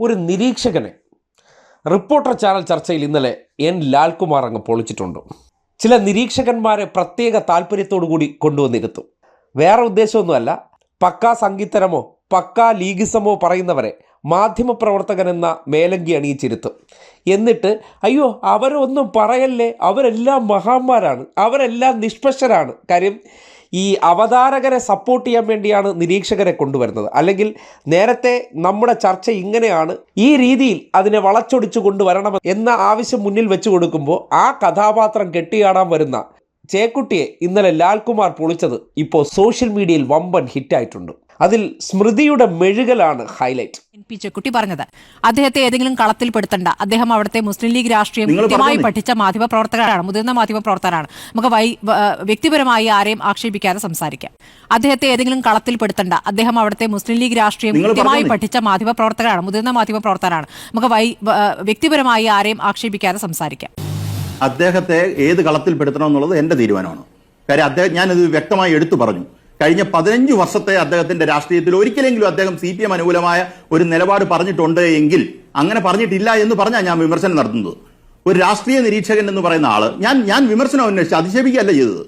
ഒരു നിരീക്ഷകനെ. Reporter channel ചർച്ചയിൽ ഇന്നലെ എൻ. ലാൽകുമാർ അങ്ങ് പൊളിച്ചിട്ടുണ്ട്. ചില നിരീക്ഷകന്മാരെ പ്രത്യേക താല്പര്യത്തോടു കൂടി കൊണ്ടുവന്നിരുത്തും വേറെ ഉദ്ദേശമൊന്നുമല്ല. പക്കാ സംഗീതരമോ പക്കാ ലീഗിസമോ പറയുന്നവരെ മാധ്യമപ്രവർത്തകൻ എന്ന മേലങ്കി അണിയിച്ചിരുത്തും എന്നിട്ട് അയ്യോ അവരൊന്നും പറയല്ലേ? അവരെല്ലാം മഹാന്മാരാണ്. അവരെല്ലാം നിഷ്പക്ഷരാണ്. കാര്യം ഈ അവതാരകരെ സപ്പോർട്ട് ചെയ്യാൻ വേണ്ടിയാണ് നിരീക്ഷകരെ കൊണ്ടുവരുന്നത്. അല്ലെങ്കിൽ നേരത്തെ നമ്മുടെ ചർച്ച ഇങ്ങനെയാണ്. ഈ രീതിയിൽ അതിനെ വളച്ചൊടിച്ചു കൊണ്ടുവരണം എന്ന ആവശ്യം മുന്നിൽ വെച്ച് കൊടുക്കുമ്പോൾ ആ കഥാപാത്രം കെട്ടിയാടാൻ വരുന്ന ചേക്കുട്ടിയെ ഇന്നലെ ലാൽകുമാർ പൊളിച്ചത് ഇപ്പോൾ സോഷ്യൽ മീഡിയയിൽ വമ്പൻ ഹിറ്റായിട്ടുണ്ട് അതിൽ സ്മൃതിയുടെ മെഴുകലാണ് ഹൈലൈറ്റ്. എൻ പി ചെക്കുട്ടി പറഞ്ഞത്. അദ്ദേഹത്തെ ഏതെങ്കിലും കളത്തിൽപ്പെടുത്തണ്ട അദ്ദേഹം അവിടുത്തെ മുസ്ലിം ലീഗ് രാഷ്ട്രീയം കൃത്യമായി പഠിച്ച മാധ്യമ പ്രവർത്തകരാണ് മുതിർന്ന മാധ്യമ പ്രവർത്തകരാണ്. നമുക്ക് വൈ വ്യക്തിപരമായി ആരെയും ആക്ഷേപിക്കാതെ സംസാരിക്കാം. അദ്ദേഹത്തെ ഏതെങ്കിലും കളത്തിൽ പെടുത്തണ്ട. അദ്ദേഹം അവിടുത്തെ മുസ്ലിം ലീഗ് രാഷ്ട്രീയം കൃത്യമായി പഠിച്ച മാധ്യമ പ്രവർത്തകരാണ് മുതിർന്ന മാധ്യമ പ്രവർത്തകരാണ്. നമുക്ക് വൈ വ്യക്തിപരമായി ആരെയും ആക്ഷേപിക്കാതെ സംസാരിക്കാം. അദ്ദേഹത്തെ ഏത് കളത്തിൽപ്പെടുത്തണം എന്നുള്ളത് എന്റെ തീരുമാനമാണ്. കാര്യം അദ്ദേഹം ഞാനത് വ്യക്തമായി എടുത്തു പറഞ്ഞു. കഴിഞ്ഞ പതിനഞ്ച് വർഷത്തെ അദ്ദേഹത്തിന്റെ രാഷ്ട്രീയത്തിൽ ഒരിക്കലെങ്കിലും അദ്ദേഹം സി പി എം അനുകൂലമായ ഒരു നിലപാട് പറഞ്ഞിട്ടുണ്ട് എങ്കിൽ അങ്ങനെ പറഞ്ഞിട്ടില്ല എന്ന് പറഞ്ഞാൽ ഞാൻ വിമർശനം നടത്തുന്നത്. ഒരു രാഷ്ട്രീയ നിരീക്ഷകൻ എന്ന് പറയുന്ന ആൾ ഞാൻ ഞാൻ വിമർശനം അന്വേഷിച്ച് അധിക്ഷേപിക്കുകയല്ല ചെയ്തത്.